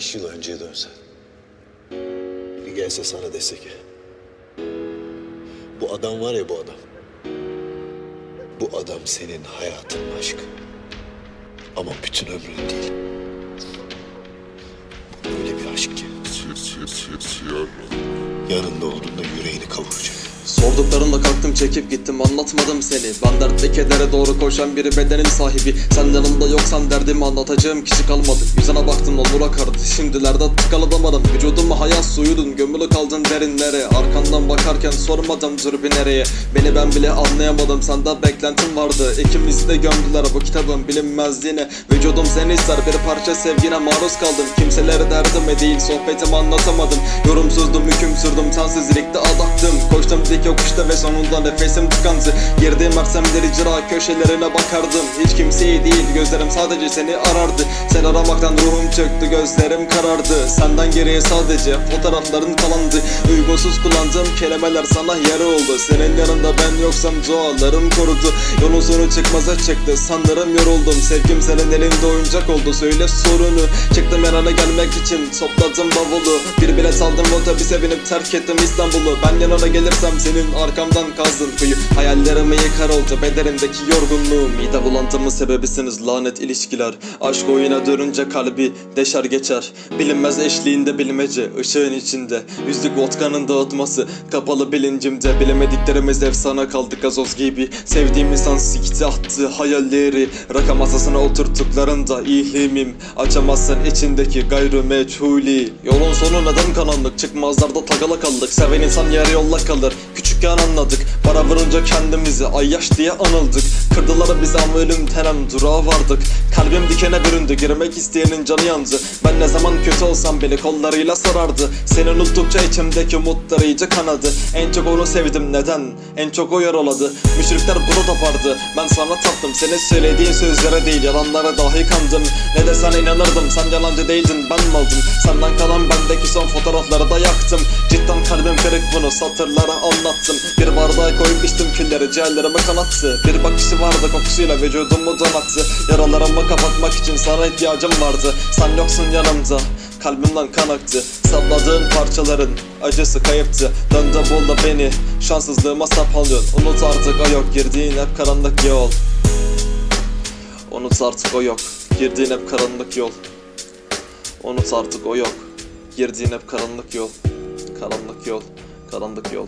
beş yıl önceye dönsen. Bir gelse sana dese ki. Bu adam var ya bu adam. Bu adam senin hayatının aşkı. Ama bütün ömrün değil. Bu öyle bir aşk ki. Yanında olduğunda yüreğini kavuracak. Sorduklarında kalktım çekip gittim anlatmadım seni. Ben dertte kedere doğru koşan biri bedenin sahibi. Sen yanımda yoksan derdimi anlatacağım kişi kalmadı. Yüzüne baktım olur akardı şimdilerde tıkaladamadım Vücuduma hayat suyudun gömülü kaldın derinlere Arkandan bakarken sormadım zürbi nereye? Beni ben bile anlayamadım sende beklentim vardı. İkimizi de gömdüler bu kitabın bilinmezliğine. Vücudum seni ister bir parça sevgine maruz kaldım. Kimselere derdime değil sohbetimi anlatamadım. Yorumsuzdum hüküm sürdüm sensizlikte adaktım. Koştum dik yokuşta ve sonunda nefesim tıkandı. Girdiğim ersemleri icra köşelerine bakardım. Hiç kimseyi değil gözlerim sadece seni arardı. Sen aramaktan ruhum çöktü gözlerim karardı. Senden geriye sadece fotoğrafların kalandı Uygunsuz kullandığım kelimeler sana yara oldu. Senin yanında ben yoksam dualarım korudu Yolun sonu çıkmaza çıktı sanırım yoruldum. Sevgim senin elinde oyuncak oldu söyle sorunu. Çıktım yanına gelmek için topladım bavulu. Bir bilet aldım otobüse binip terk ettim İstanbul'u. Ben yanına gelirsem senin arkamdan kazdın kuyu Hayallerimi yıkar oldu bedenimdeki yorgunluğu Mide bulantımın sebebisiniz lanet ilişkiler. Aşk oyuna dönünce kalbi deşer geçer. Bilinmez eşliğinde bilmece ışığın içinde. Yüzlük vodkanın dağıtması kapalı bilincimde. Bilemediklerimiz efsane kaldı gazoz gibi. Sevdiğim insan sikti attı hayalleri. Rakam masasına oturttuklarında ihlimim Açamazsın içindeki gayrı meçhuli Yolun sonu neden karanlık? Çıkmazlarda takala kaldık. Seven insan yarı yolla kalır küçük Küçükken anladık. Para vurunca kendimizi ayyaş diye anıldık. Kırdılar bizi ama ölüm tenem durağa vardık. Kalbim dikene büründü girmek isteyenin canı yandı. Ben ne zaman kötü olsam beni kollarıyla sarardı. Seni unuttukça içimdeki umutlar iyice kanadı. En çok onu sevdim neden? En çok o yaraladı. Müşrikler bunu tapardı Ben sana taptım Senin söylediğin sözlere değil yalanlara dahi kandım. Ne desen inanırdım sen yalancı değildin ben maldım Senden kalan bendeki son fotoğrafları da yaktım. Cidden kalbim kırık bunu satırlara anlattım Bir bardağa koyup içtim külleri ciğerlerime kanattı. Bir bakışı vardı kokusuyla vücudumu donattı Yaralarımı kapatmak için sana ihtiyacım vardı. Sen yoksun yanımda Kalbimden kan aktı Salladığın parçaların acısı kayıptı. Döndü buldu beni Şanssızlığıma sap alıyorsun. Unut artık o yok. Girdiğin hep karanlık yol. Unut artık o yok. Girdiğin hep karanlık yol. Unut artık o yok. Girdiğin hep karanlık yol. Karanlık yol. Karanlık yol